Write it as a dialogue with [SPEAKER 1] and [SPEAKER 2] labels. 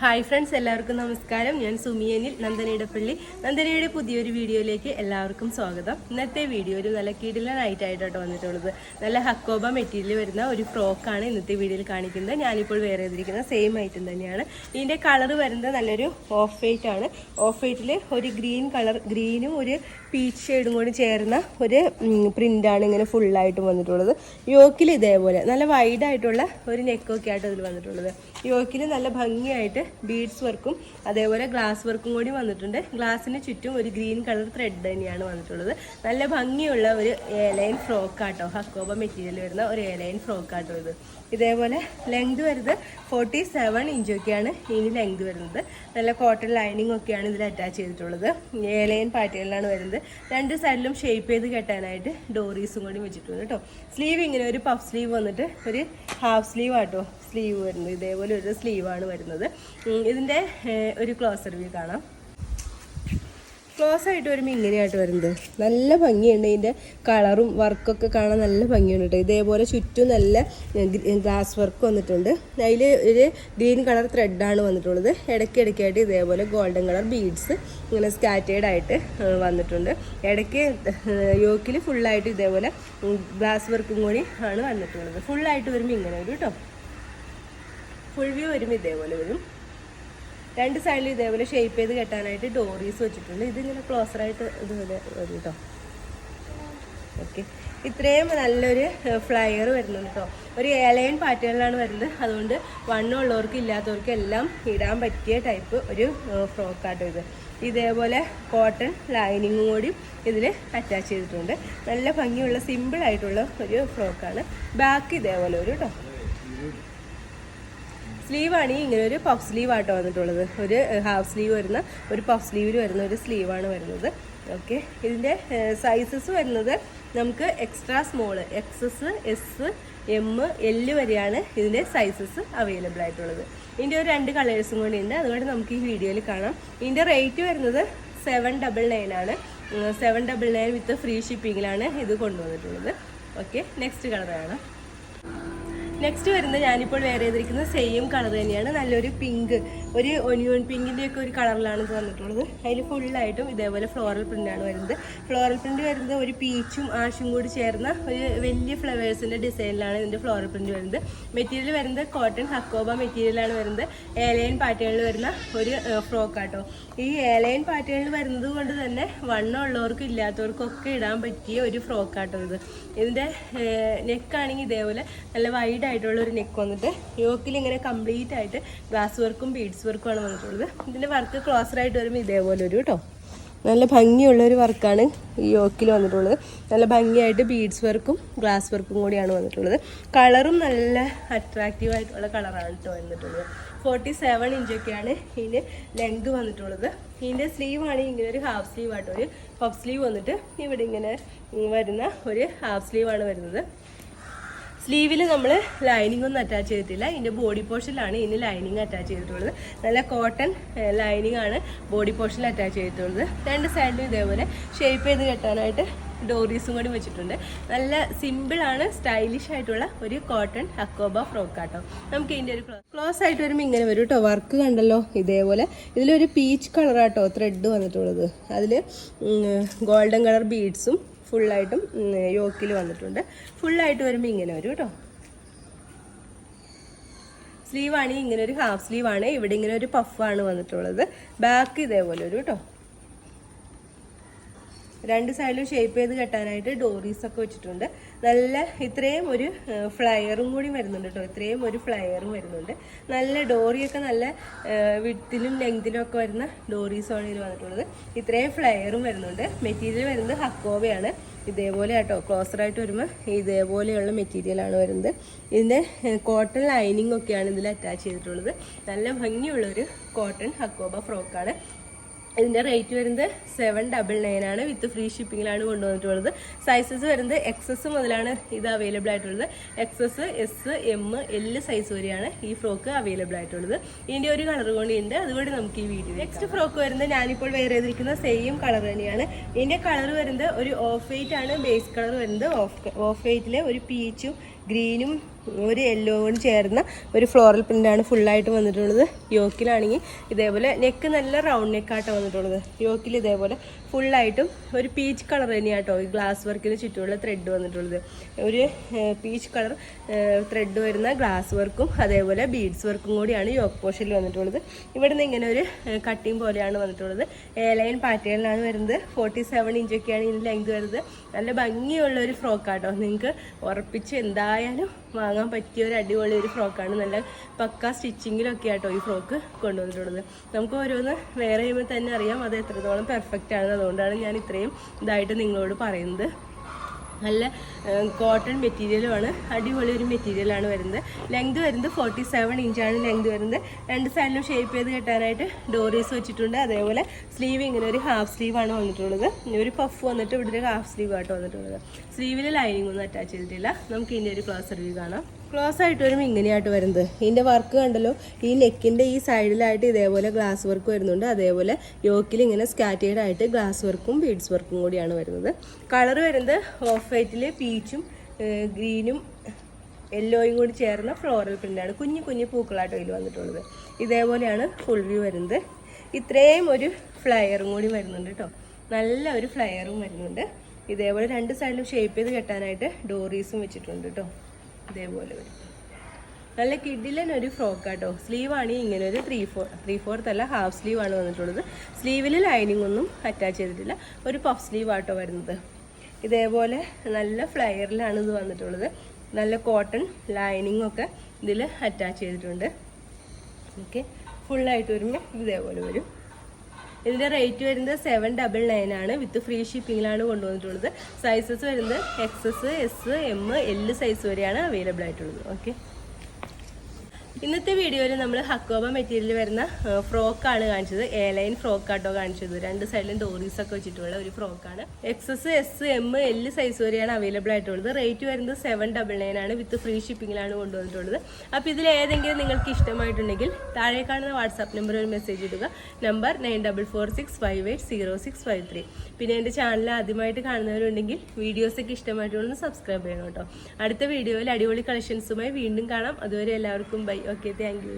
[SPEAKER 1] Hi friends എല്ലാവർക്കും നമസ്കാരം. ഞാൻ സുമിയനിൽ നന്ദനയുടെ പള്ളി നന്ദനയുടെ പുതിയൊരു വീഡിയോയിലേക്ക് എല്ലാവർക്കും സ്വാഗതം. ഇന്നത്തെ വീഡിയോ ഒരു നല്ല കിടിലൻ ആയിട്ടായിട്ടോ വന്നിട്ടുള്ളത്. നല്ല ഹക്കോബ മെറ്റീരിയൽ വരുന്ന ഒരു ഫ്രോക്കാണ് ഇന്നത്തെ വീഡിയോയിൽ കാണിക്കുന്നത്. ഞാനിപ്പോൾ വേറെ ചെയ്തിരിക്കുന്ന സെയിം ഐറ്റം തന്നെയാണ്. ഇതിന്റെ കളർ വരുന്നത് നല്ലൊരു ഓഫ് വൈറ്റ് ആണ്. ഓഫ് വൈറ്റിൽ ഒരു ഗ്രീൻ കളർ ഗ്രീനും ഒരു പീച്ച് ഷെയ്ഡും കൂടി ചേർന്ന ഒരു പ്രിന്റാണ് ഇങ്ങനെ ഫുള്ളായിട്ട് വന്നിട്ടുള്ളത്. യോക്കിൽ ഇതേപോലെ നല്ല വൈഡായിട്ടുള്ള ഒരു നെക്കൊക്കെ ആയിട്ട് അതിൽ വന്നിട്ടുള്ളത്. യോക്കിൽ നല്ല ഭംഗിയായിട്ട് ബീഡ്സ് വർക്കും അതേപോലെ ഗ്ലാസ് വർക്കും കൂടി വന്നിട്ടുണ്ട്. ഗ്ലാസ്സിന് ചുറ്റും ഒരു ഗ്രീൻ കളർ ത്രെഡ് തന്നെയാണ് വന്നിട്ടുള്ളത്. നല്ല ഭംഗിയുള്ള ഒരു ഏലൈൻ ഫ്രോക്കാട്ടോ ഹക്കോബ മെറ്റീരിയൽ വരുന്ന ഒരു ഏലൈൻ ഫ്രോക്കാട്ടോ ഇത്. ഇതേപോലെ ലെങ്ത് വരുന്നത് ഫോർട്ടി സെവൻ ഇഞ്ചൊക്കെയാണ് ഇനി ലെങ്ത് വരുന്നത്. നല്ല കോട്ടൺ ലൈനിങ് ഒക്കെയാണ് ഇതിൽ അറ്റാച്ച് ചെയ്തിട്ടുള്ളത്. ഏലൈൻ പാറ്റേണിലാണ് വരുന്നത്. രണ്ട് സൈഡിലും ഷേപ്പ് ചെയ്ത് കെട്ടാനായിട്ട് ഡോറീസും കൂടി വെച്ചിട്ടുണ്ട് കേട്ടോ. സ്ലീവ് ഇങ്ങനെ ഒരു പഫ് സ്ലീവ് വന്നിട്ട് ഒരു ഹാഫ് സ്ലീവ് ആട്ടോ. സ്ലീവ് വരുന്നത്. ഇതേപോലെ ഒരു സ്ലീവാണ് വരുന്നത്. ഇതിന്റെ ഒരു ക്ലോസർ വ്യൂ കാണാം. ക്ലോസ് ആയിട്ട് വരുമ്പോൾ ഇങ്ങനെയായിട്ട് വരുന്നത്. നല്ല ഭംഗിയുണ്ട് ഇതിന്റെ കളറും വർക്കൊക്കെ കാണാൻ നല്ല ഭംഗിയുണ്ട് കേട്ടോ. ഇതേപോലെ ചുറ്റും നല്ല ഗ്ലാസ് വർക്ക് വന്നിട്ടുണ്ട്. അതിൽ ഒരു ഗ്രീൻ കളർ ത്രെഡാണ് വന്നിട്ടുള്ളത്. ഇടയ്ക്ക് ഇടയ്ക്കായിട്ട് ഇതേപോലെ ഗോൾഡൻ കളർ ബീഡ്സ് ഇങ്ങനെ സ്കാറ്റേഡ് ആയിട്ട് വന്നിട്ടുണ്ട്. ഇടയ്ക്ക് യോക്കിൽ ഫുള്ളായിട്ട് ഇതേപോലെ ഗ്ലാസ് വർക്കും കൂടി ആണ് വന്നിട്ടുള്ളത്. ഫുള്ളായിട്ട് വരുമ്പോൾ ഇങ്ങനെ വരും കേട്ടോ. ഫുൾ വ്യൂ വരുമ്പോൾ ഇതേപോലെ വരും. രണ്ട് സൈഡിൽ ഇതേപോലെ ഷേപ്പ് ചെയ്ത് കെട്ടാനായിട്ട് ഡോറീസ് വെച്ചിട്ടുണ്ട്. ഇതിങ്ങനെ ക്ലോസറായിട്ട് ഇതുപോലെ വരും കേട്ടോ ഓക്കെ ഇത്രയും നല്ലൊരു ഫ്ലയർ വരുന്നുണ്ട് കേട്ടോ ഒരു ഏലയൻ പാറ്റേണിലാണ് വരുന്നത്. അതുകൊണ്ട് വണ്ണം ഉള്ളവർക്കും ഇല്ലാത്തവർക്കും എല്ലാം ഇടാൻ പറ്റിയ ടൈപ്പ് ഒരു ഫ്രോക്കാട്ടോ ഇത്. ഇതേപോലെ കോട്ടൺ ലൈനിങ്ങും കൂടി ഇതിൽ അറ്റാച്ച് ചെയ്തിട്ടുണ്ട്. നല്ല ഭംഗിയുള്ള സിമ്പിളായിട്ടുള്ള ഒരു ഫ്രോക്കാണ് ബാക്ക് ഇതേപോലെ ഒരു കേട്ടോ സ്ലീവ് ഈ ഇങ്ങനെ ഒരു പഫ് സ്ലീവ് ആട്ടോ വന്നിട്ടുള്ളത്. ഒരു ഹാഫ് സ്ലീവ് വരുന്ന ഒരു പഫ് സ്ലീവിൽ വരുന്ന ഒരു സ്ലീവാണ് വരുന്നത്. ഓക്കെ ഇതിന്റെ സൈസസ് വരുന്നത് നമുക്ക് extra small XS S M L വരെയാണ് ഇതിന്റെ സൈസസ് അവൈലബിൾ ആയിട്ടുള്ളത്. ഇതിന്റെ ഒരു രണ്ട് കളേഴ്സും കൂടി ഉണ്ട്. അതുകൊണ്ട് നമുക്ക് ഈ വീഡിയോയിൽ കാണാം. ഇതിന്റെ റേറ്റ് വരുന്നത് സെവൻ ഡബിൾ നയൻ ആണ്. Seven double nine with free ഷിപ്പിങ്ങിലാണ് ഇത് കൊണ്ടുവന്നിട്ടുള്ളത്. ഓക്കെ നെക്സ്റ്റ് കളറാണ്. നെക്സ്റ്റ് വരുന്നത് ഞാനിപ്പോൾ വേറെ ചെയ്തിരിക്കുന്നത് സെയിം കളർ തന്നെയാണ്. നല്ലൊരു പിങ്ക് ഒരു ഒനിയൻ പിങ്കിന്റെ ഒക്കെ ഒരു കളറിലാണ് ഇത് വന്നിട്ടുള്ളത്. അതിൽ ഫുള്ളായിട്ടും ഇതേപോലെ ഫ്ലോറൽ പ്രിന്റാണ് വരുന്നത്. ഫ്ലോറൽ പ്രിന്റ് വരുന്നത് ഒരു പീച്ചും ആഷും കൂടി ചേർന്ന ഒരു വലിയ ഫ്ലവേഴ്സിന്റെ ഡിസൈനിലാണ് ഇതിന്റെ ഫ്ലോറൽ പ്രിന്റ് വരുന്നത്. മെറ്റീരിയൽ വരുന്നത് കോട്ടൺ ഹക്കോബ മെറ്റീരിയലാണ് വരുന്നത്. ഏലയൻ പാറ്റേണിൽ വരുന്ന ഒരു ഫ്രോക്ക് ആട്ടോ. ഈ ഏലയൻ പാറ്റേണിൽ വരുന്നത് കൊണ്ട് തന്നെ വണ്ണം ഉള്ളവർക്കും ഇല്ലാത്തവർക്കും ഒക്കെ ഇടാൻ പറ്റിയ ഒരു ഫ്രോക്ക് ആട്ടോ ഇത്. ഇതിന്റെ നെക്കാണെങ്കിൽ ഇതേപോലെ നല്ല വൈഡ് ആയിട്ടുള്ള ഒരു നെക്ക് വന്നിട്ട് യോക്കിൽ ഇങ്ങനെ കംപ്ലീറ്റ് ആയിട്ട് ഗ്ലാസ് വർക്കും ബീഡ്സ് വർക്കും ആണ് വന്നിട്ടുള്ളത്. ഇതിന്റെ വർക്ക് ക്ലോസറായിട്ട് വരുമ്പോൾ ഇതേപോലെ ഒരു കേട്ടോ നല്ല ഭംഗിയുള്ള ഒരു വർക്കാണ് ഈ യോക്കിൽ വന്നിട്ടുള്ളത്. നല്ല ഭംഗിയായിട്ട് ബീഡ്സ് വർക്കും ഗ്ലാസ് വർക്കും കൂടിയാണ് വന്നിട്ടുള്ളത്. കളറും നല്ല അട്രാക്റ്റീവ് ആയിട്ടുള്ള കളറാണ് കേട്ടോ വന്നിട്ടുള്ളത്. ഫോർട്ടി സെവൻ ഇഞ്ചൊക്കെയാണ് ഇതിന്റെ ലെങ്ത് വന്നിട്ടുള്ളത്. ഇതിന്റെ സ്ലീവ് ആണ് ഇങ്ങനെ ഒരു ഹാഫ് സ്ലീവ് ആട്ടോ. ഒരു പഫ് സ്ലീവ് വന്നിട്ട് ഇവിടെ ഇങ്ങനെ വരുന്ന ഒരു ഹാഫ് സ്ലീവാണ് വരുന്നത്. സ്ലീവിൽ നമ്മൾ ലൈനിങ് ഒന്നും അറ്റാച്ച് ചെയ്തിട്ടില്ല. ഇതിന്റെ ബോഡി പോർഷനിലാണ് ഇതിന് ലൈനിങ് അറ്റാച്ച് ചെയ്തിട്ടുള്ളത്. നല്ല കോട്ടൺ ലൈനിങ് ആണ് ബോഡി പോർഷനിൽ അറ്റാച്ച് ചെയ്തിട്ടുള്ളത്. രണ്ട് സൈഡിലും ഇതേപോലെ ഷേപ്പ് ചെയ്ത് കെട്ടാനായിട്ട് ഡോറീസും കൂടി വെച്ചിട്ടുണ്ട്. നല്ല സിമ്പിളാണ് സ്റ്റൈലിഷ് ആയിട്ടുള്ള ഒരു കോട്ടൺ അക്കോബ ഫ്രോക്ക് ആട്ടോ. നമുക്ക് ഇതിന്റെ ഒരു ക്ലോസ് ആയിട്ട് വരുമ്പോൾ ഇങ്ങനെ വരും കേട്ടോ വർക്ക് കണ്ടല്ലോ ഇതേപോലെ. ഇതിലൊരു പീച്ച് കളറാട്ടോ ത്രെഡ് വന്നിട്ടുള്ളത്. അതിൽ ഗോൾഡൻ കളർ ബീഡ്സും ഫുള്ളായിട്ടും യോക്കിൽ വന്നിട്ടുണ്ട്. ഫുള്ളായിട്ട് വരുമ്പോൾ ഇങ്ങനെ വരും കേട്ടോ. സ്ലീവാണ് ഇങ്ങനെ ഒരു ഹാഫ് സ്ലീവാണ് ഇവിടെ ഇങ്ങനെ ഒരു പഫാണ് വന്നിട്ടുള്ളത്. ബാക്ക് ഇതേപോലെ ഒരു കേട്ടോ. രണ്ട് സൈഡിലും ഷേപ്പ് ചെയ്ത് കെട്ടാനായിട്ട് ഡോറീസ് ഒക്കെ വെച്ചിട്ടുണ്ട്. നല്ല ഇത്രയും ഒരു ഫ്ലയറും കൂടി വരുന്നുണ്ട് കേട്ടോ ഇത്രയും ഒരു ഫ്ലയറും വരുന്നുണ്ട്. നല്ല ഡോറിയൊക്കെ നല്ല വിട്ടിലും ലെങ്തിലും ഒക്കെ വരുന്ന ഡോറീസാണ് ഇതിൽ വന്നിട്ടുള്ളത്. ഇത്രയും ഫ്ലയറും വരുന്നുണ്ട്. മെറ്റീരിയൽ വരുന്നത് ഹക്കോവയാണ്. ഇതേപോലെ കേട്ടോ ക്ലോസറായിട്ട് വരുമ്പോൾ ഇതേപോലെയുള്ള മെറ്റീരിയലാണ് വരുന്നത്. ഇതിന്റെ കോട്ടൺ ലൈനിങ് ഒക്കെയാണ് ഇതിൽ അറ്റാച്ച് ചെയ്തിട്ടുള്ളത്. നല്ല ഭംഗിയുള്ളൊരു കോട്ടൺ ഹക്കോബ ഫ്രോക്കാണ് ഇതിന്റെ റേറ്റ് വരുന്നത് സെവൻ ഡബിൾ നയൻ ആണ്. വിത്ത് ഫ്രീ ഷിപ്പിങ്ങിലാണ് കൊണ്ടുവന്നിട്ടുള്ളത്. സൈസസ് വരുന്നത് എക്സസ് മുതലാണ് ഇത് അവൈലബിൾ ആയിട്ടുള്ളത്. XS S M L size വരെയാണ് ഈ ഫ്രോക്ക് അവൈലബിൾ ആയിട്ടുള്ളത്. ഇതിന്റെ ഒരു കളർ ഉണ്ട്. അതുകൊണ്ട് നമുക്ക് ഈ വീഡിയോ നെക്സ്റ്റ് ഫ്രോക്ക് വരുന്നത് ഞാനിപ്പോൾ വെയർ ചെയ്തിരിക്കുന്ന സെയിം കളർ തന്നെയാണ്. ഇതിന്റെ കളർ വരുന്നത് ഒരു ഓഫ് വൈറ്റ് ആണ്. ബേസ് കളർ വരുന്നത് ഓഫ് ഓഫ് വൈറ്റിലെ ഒരു പീച്ചും ഗ്രീനും ഒരു യെല്ലോ കൊണ്ട് ചേർന്ന ഒരു ഫ്ലോറൽ പ്രിന്റാണ് ഫുള്ളായിട്ട് വന്നിട്ടുള്ളത്. യോക്കിലാണെങ്കിൽ ഇതേപോലെ നെക്ക് നല്ല റൗണ്ട് നെക്കാട്ടോ വന്നിട്ടുള്ളത്. യോക്കിൽ ഇതേപോലെ ഫുള്ളായിട്ടും ഒരു പീച്ച് കളർ തന്നെയാണ് കേട്ടോ ഈ ഗ്ലാസ് വർക്കിന് ചുറ്റുമുള്ള ത്രെഡ് വന്നിട്ടുള്ളത്. ഒരു പീച്ച് കളർ ത്രെഡ് വരുന്ന ഗ്ലാസ് വർക്കും അതേപോലെ ബീഡ്സ് വർക്കും കൂടിയാണ് യോക്ക് പോഷനിൽ വന്നിട്ടുള്ളത്. ഇവിടുന്ന് ഇങ്ങനെ ഒരു കട്ടിങ് പോലെയാണ് വന്നിട്ടുള്ളത്. എ ലൈൻ പാറ്റേണിലാണ് വരുന്നത്. ഫോർട്ടി സെവൻ ഇഞ്ചൊക്കെയാണ് ഇതിന് ലെങ്ത് വരുന്നത്. നല്ല ഭംഗിയുള്ള ഒരു ഫ്രോക്കാട്ടോ നിങ്ങൾക്ക് ഉറപ്പിച്ച് എന്തായാലും വാങ്ങാൻ പറ്റിയ ഒരു അടിപൊളി ഒരു ഫ്രോക്കാണ് നല്ല പക്ക സ്റ്റിച്ചിങ്ങിലൊക്കെ ആട്ടോ ഈ ഫ്രോക്ക് കൊണ്ടുവന്നിട്ടുള്ളത്. നമുക്ക് ഓരോന്ന് വേറെ ചെയ്യുമ്പോൾ തന്നെ അറിയാം. അത് എത്രത്തോളം പെർഫെക്റ്റ് ആണ് അതുകൊണ്ടാണ് ഞാൻ ഇത്രയും ഇതായിട്ട് നിങ്ങളോട് പറയുന്നത്. നല്ല കോട്ടൺ മെറ്റീരിയലുമാണ് അടിപൊളി ഒരു മെറ്റീരിയലാണ് വരുന്നത്. ലെങ്ത് വരുന്നത് ഫോർട്ടി സെവൻ ഇഞ്ചാണ് ലെങ്ത് വരുന്നത്. രണ്ട് സൈഡിലും ഷേപ്പ് ചെയ്ത് കെട്ടാനായിട്ട് ഡോറീസ് വെച്ചിട്ടുണ്ട്. അതേപോലെ സ്ലീവ് ഇങ്ങനെ ഒരു ഹാഫ് സ്ലീവാണ് വന്നിട്ടുള്ളത്. ഒരു പഫ് വന്നിട്ട് ഇവിടെ ഒരു ഹാഫ് സ്ലീവ് ആയിട്ട് വന്നിട്ടുള്ളത്. സ്ലീവിൽ ലൈനിങ് ഒന്നും അറ്റാച്ച് ചെയ്തിട്ടില്ല. നമുക്ക് ഇനി ഒരു ക്ലോസ് റിവ്യൂ കാണാം. ക്ലോസ് ആയിട്ട് വരുമ്പോൾ ഇങ്ങനെയായിട്ട് വരുന്നത്. ഇതിന്റെ വർക്ക് കണ്ടല്ലോ? ഈ നെക്കിന്റെ ഈ സൈഡിലായിട്ട് ഇതേപോലെ ഗ്ലാസ് വർക്ക് വരുന്നുണ്ട്. അതേപോലെ യോക്കിൽ ഇങ്ങനെ സ്കാറ്റേഡ് ആയിട്ട് ഗ്ലാസ് വർക്കും ബീഡ്സ് വർക്കും കൂടിയാണ് വരുന്നത്. കളർ വരുന്നത് ഓഫ് വൈറ്റിൽ പീച്ചും ഗ്രീനും യെല്ലോയും കൂടി ചേർന്ന ഫ്ലോറൽ പ്രിന്റാണ് കുഞ്ഞു കുഞ്ഞു പൂക്കളായിട്ട് ഇതിൽ വന്നിട്ടുള്ളത്. ഇതേപോലെയാണ് ഫുൾ വ്യൂ വരുന്നത്. ഇത്രയും ഒരു ഫ്ലയറും കൂടി വരുന്നുണ്ട് കേട്ടോ നല്ല ഒരു ഫ്ലയറും വരുന്നുണ്ട്. ഇതേപോലെ രണ്ട് സൈഡിലും ഷേപ്പ് ചെയ്ത് കെട്ടാനായിട്ട് ഡോറീസും വെച്ചിട്ടുണ്ട് കേട്ടോ ഇതേപോലെ വരും. നല്ല കിഡിലൻ ഒരു ഫ്രോക്ക് കേട്ടോ സ്ലീവാണ് ഇങ്ങനെ ഒരു ത്രീ ഫോർ ത്രീ ഫോർത്ത് അല്ല ഹാഫ് സ്ലീവ് ആണ് വന്നിട്ടുള്ളത്. സ്ലീവിൽ ലൈനിങ് ഒന്നും അറ്റാച്ച് ചെയ്തിട്ടില്ല. ഒരു പഫ് സ്ലീവ് ആട്ടോ വരുന്നത്. ഇതേപോലെ നല്ല ഫ്ലയറിലാണ് ഇത് വന്നിട്ടുള്ളത്. നല്ല കോട്ടൺ ലൈനിങ് ഒക്കെ ഇതിൽ അറ്റാച്ച് ചെയ്തിട്ടുണ്ട്. ഓക്കെ ഫുള്ളായിട്ട് വരുമ്പോൾ ഇതേപോലെ വരും. ഇതിന്റെ റേറ്റ് വരുന്നത് സെവൻ ഡബിൾ നയൻ ആണ്. വിത്ത് ഫ്രീ ഷിപ്പിങ്ങിലാണ് കൊണ്ടുവന്നിട്ടുള്ളത്. സൈസസ് വരുന്നത് XS S M L size വരെയാണ് അവൈലബിൾ ആയിട്ടുള്ളത്. ഓക്കെ ഇന്നത്തെ വീഡിയോയിൽ നമ്മൾ ഹക്കോബ മെറ്റീരിയൽ വരുന്ന ഫ്രോക്കാണ് കാണിച്ചത്. എ ലൈൻ ഫ്രോക്കാട്ടോ കാണിച്ചത് രണ്ട് സൈഡിലും ഡോറീസ് ഒക്കെ വെച്ചിട്ടുള്ള ഒരു ഫ്രോക്കാണ്. XS S M L size വരെയാണ് അവൈലബിൾ ആയിട്ടുള്ളത്. റേറ്റ് വരുന്നത് സെവൻ ഡബിൾ നയൻ ആണ്. വിത്ത് ഫ്രീ ഷിപ്പിങ്ങിലാണ് കൊണ്ടുവന്നിട്ടുള്ളത്. അപ്പോൾ ഇതിൽ ഏതെങ്കിലും നിങ്ങൾക്ക് ഇഷ്ടമായിട്ടുണ്ടെങ്കിൽ താഴെ കാണുന്ന വാട്സാപ്പ് നമ്പർ ഒരു മെസ്സേജ് ഇടുക. Number nine double four six five eight zero six five three പിന്നെ എന്റെ ചാനൽ ആദ്യമായിട്ട് കാണുന്നവരുണ്ടെങ്കിൽ വീഡിയോസൊക്കെ ഇഷ്ടമായിട്ടുണ്ടെന്ന് സബ്സ്ക്രൈബ് ചെയ്യണം കേട്ടോ. അടുത്ത വീഡിയോയിൽ അടിപൊളി കളക്ഷൻസുമായി വീണ്ടും കാണാം. അതുവരെ എല്ലാവർക്കും ബൈ ഓക്കെ താങ്ക് യു